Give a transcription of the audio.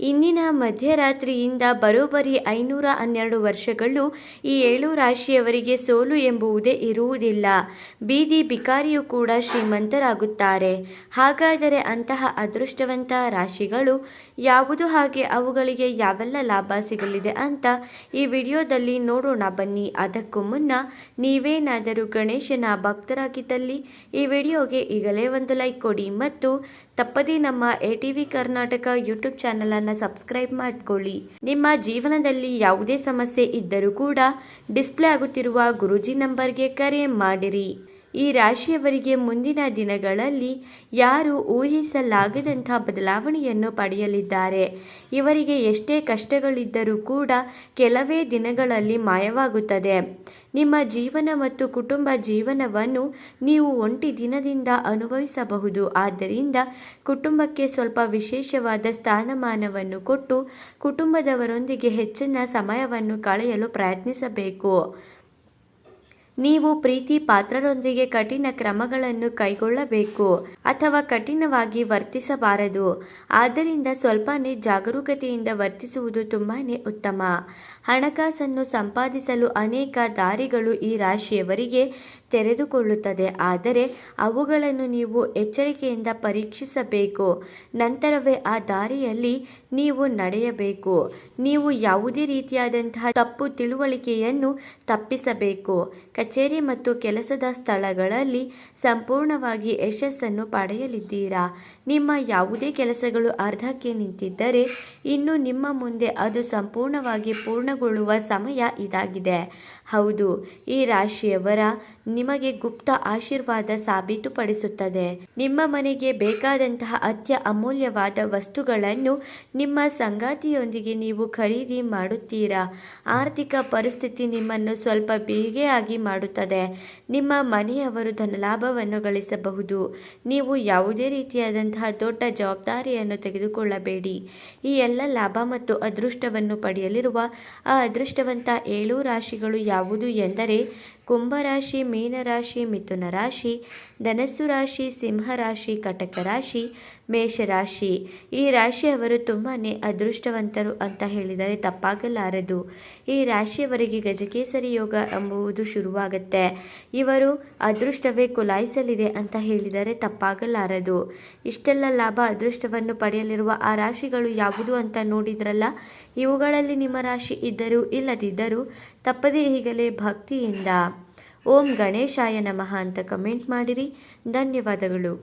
ಇಂದಿನ ಮಧ್ಯರಾತ್ರಿಯಿಂದ ಬರೋಬ್ಬರಿ ಐನೂರ ಹನ್ನೆರಡು ವರ್ಷಗಳು ಈ ಏಳು ರಾಶಿಯವರಿಗೆ ಸೋಲು ಎಂಬುವುದೇ ಇರುವುದಿಲ್ಲ. ಬೀದಿ ಬಿಕಾರಿಯು ಕೂಡ ಶ್ರೀಮಂತರಾಗುತ್ತಾರೆ. ಹಾಗಾದರೆ ಅಂತಹ ಅದೃಷ್ಟವಂತ ರಾಶಿಗಳು ಯಾವುದು ಹಾಗೆ ಅವುಗಳಿಗೆ ಯಾವೆಲ್ಲ ಲಾಭ ಸಿಗಲಿದೆ ಅಂತ ಈ ವಿಡಿಯೋದಲ್ಲಿ ನೋಡೋಣ ಬನ್ನಿ. ಅದಕ್ಕೂ ಮುನ್ನ ನೀವೇನಾದರೂ ಗಣೇಶನ ಭಕ್ತರಾಗಿದ್ದಲ್ಲಿ ಈ ವಿಡಿಯೋಗೆ ಈಗಲೇ ಒಂದು ಲೈಕ್ ಕೊಡಿ ಮತ್ತು ತಪ್ಪದೇ ನಮ್ಮ A T V Karnataka YouTube ಚಾನಲನ್ನು ಸಬ್ಸ್ಕ್ರೈಬ್ ಮಾಡಿಕೊಳ್ಳಿ. ನಿಮ್ಮ ಜೀವನದಲ್ಲಿ ಯಾವುದೇ ಸಮಸ್ಯೆ ಇದ್ದರೂ ಕೂಡ ಡಿಸ್ಪ್ಲೇ ಆಗುತ್ತಿರುವ ಗುರುಜಿ ನಂಬರ್ಗೆ ಕರೆ ಮಾಡಿರಿ. ಈ ರಾಶಿಯವರಿಗೆ ಮುಂದಿನ ದಿನಗಳಲ್ಲಿ ಯಾರು ಊಹಿಸಲಾಗದಂಥ ಬದಲಾವಣೆಯನ್ನು ಪಡೆಯಲಿದ್ದಾರೆ. ಇವರಿಗೆ ಎಷ್ಟೇ ಕಷ್ಟಗಳಿದ್ದರೂ ಕೂಡ ಕೆಲವೇ ದಿನಗಳಲ್ಲಿ ಮಾಯವಾಗುತ್ತದೆ. ನಿಮ್ಮ ಜೀವನ ಮತ್ತು ಕುಟುಂಬ ಜೀವನವನ್ನು ನೀವು ಒಂಟಿ ದಿನದಿಂದ ಅನುಭವಿಸಬಹುದು. ಆದ್ದರಿಂದ ಕುಟುಂಬಕ್ಕೆ ಸ್ವಲ್ಪ ವಿಶೇಷವಾದ ಸ್ಥಾನಮಾನವನ್ನು ಕೊಟ್ಟು ಕುಟುಂಬದವರೊಂದಿಗೆ ಹೆಚ್ಚಿನ ಸಮಯವನ್ನು ಕಳೆಯಲು ಪ್ರಯತ್ನಿಸಬೇಕು. ನೀವು ಪ್ರೀತಿ ಪಾತ್ರರೊಂದಿಗೆ ಕಠಿಣ ಕ್ರಮಗಳನ್ನು ಕೈಗೊಳ್ಳಬೇಕು. ಅಥವಾ ಕಠಿಣವಾಗಿ ವರ್ತಿಸಬಾರದು. ಆದ್ದರಿಂದ ಸ್ವಲ್ಪನೇ ಜಾಗರೂಕತೆಯಿಂದ ವರ್ತಿಸುವುದು ತುಂಬಾ ಉತ್ತಮ. ಹಣಕಾಸನ್ನು ಸಂಪಾದಿಸಲು ಅನೇಕ ದಾರಿಗಳು ಈ ರಾಶಿಯವರಿಗೆ ತೆರೆದುಕೊಳ್ಳುತ್ತದೆ. ಆದರೆ ಅವುಗಳನ್ನು ನೀವು ಎಚ್ಚರಿಕೆಯಿಂದ ಪರೀಕ್ಷಿಸಬೇಕು. ನಂತರವೇ ಆ ದಾರಿಯಲ್ಲಿ ನೀವು ನಡೆಯಬೇಕು. ನೀವು ಯಾವುದೇ ರೀತಿಯಾದಂತಹ ತಪ್ಪು ತಿಳುವಳಿಕೆಯನ್ನು ತಪ್ಪಿಸಬೇಕು. ಕಚೇರಿ ಮತ್ತು ಕೆಲಸದ ಸ್ಥಳಗಳಲ್ಲಿ ಸಂಪೂರ್ಣವಾಗಿ ಯಶಸ್ಸನ್ನು ಪಡೆಯಲಿದ್ದೀರಾ? ನಿಮ್ಮ ಯಾವುದೇ ಕೆಲಸಗಳು ಅರ್ಧಕ್ಕೆ ನಿಂತಿದ್ದರೆ ಇನ್ನು ನಿಮ್ಮ ಮುಂದೆ ಅದು ಸಂಪೂರ್ಣವಾಗಿ ಪೂರ್ಣಗೊಳ್ಳುವ ಸಮಯ ಇದಾಗಿದೆ. ಹೌದು, ಈ ರಾಶಿಯವರ ನಿಮಗೆ ಗುಪ್ತ ಆಶೀರ್ವಾದ ಸಾಬೀತುಪಡಿಸುತ್ತದೆ. ನಿಮ್ಮ ಮನೆಗೆ ಬೇಕಾದಂತಹ ಅತ್ಯ ಅಮೂಲ್ಯವಾದ ವಸ್ತುಗಳನ್ನು ನಿಮ್ಮ ಸಂಗಾತಿಯೊಂದಿಗೆ ನೀವು ಖರೀದಿ ಮಾಡುತ್ತೀರಾ? ಆರ್ಥಿಕ ಪರಿಸ್ಥಿತಿ ನಿಮ್ಮನ್ನು ಸ್ವಲ್ಪ ಬೇಗೆಯಾಗಿ ಮಾಡುತ್ತದೆ. ನಿಮ್ಮ ಮನೆಯವರು ಧನಲಾಭವನ್ನು ಗಳಿಸಬಹುದು. ನೀವು ಯಾವುದೇ ರೀತಿಯಾದಂತಹ ದೊಡ್ಡ ಜವಾಬ್ದಾರಿಯನ್ನು ತೆಗೆದುಕೊಳ್ಳಬೇಡಿ. ಈ ಎಲ್ಲ ಲಾಭ ಮತ್ತು ಅದೃಷ್ಟವನ್ನು ಪಡೆಯಲಿರುವ ಆ ಅದೃಷ್ಟವಂತ ಏಳು ರಾಶಿಗಳು ಯಾವುದು ಎಂದರೆ ಕುಂಭರಾಶಿ, ಮೀನರಾಶಿ, ಮಿಥುನ ರಾಶಿ, ಧನಸ್ಸು ರಾಶಿ ಸಿಂಹರಾಶಿ ಕಟಕ ರಾಶಿ ಮೇಷರಾಶಿ ಈ ರಾಶಿಯವರು ತುಂಬಾ ಅದೃಷ್ಟವಂತರು ಅಂತ ಹೇಳಿದರೆ ತಪ್ಪಾಗಲಾರದು. ಈ ರಾಶಿಯವರಿಗೆ ಗಜಕೇಸರಿ ಯೋಗ ಎಂಬುವುದು ಶುರುವಾಗುತ್ತೆ. ಇವರು ಅದೃಷ್ಟವೇ ಕುಲಾಯಿಸಲಿದೆ ಅಂತ ಹೇಳಿದರೆ ತಪ್ಪಾಗಲಾರದು. ಇಷ್ಟೆಲ್ಲ ಲಾಭ, ಅದೃಷ್ಟವನ್ನು ಪಡೆಯಲಿರುವ ಆ ರಾಶಿಗಳು ಯಾವುದು ಅಂತ ನೋಡಿದ್ರಲ್ಲ, ಇವುಗಳಲ್ಲಿ ನಿಮ್ಮ ರಾಶಿ ಇದ್ದರೂ ಇಲ್ಲದಿದ್ದರೂ ತಪ್ಪದೇ ಈಗಲೇ ಭಕ್ತಿಯಿಂದ. ಓಂ ಗಣೇಶಾಯ ನಮಃ ಅಂತ ಕಮೆಂಟ್ ಮಾಡಿರಿ. ಧನ್ಯವಾದಗಳು.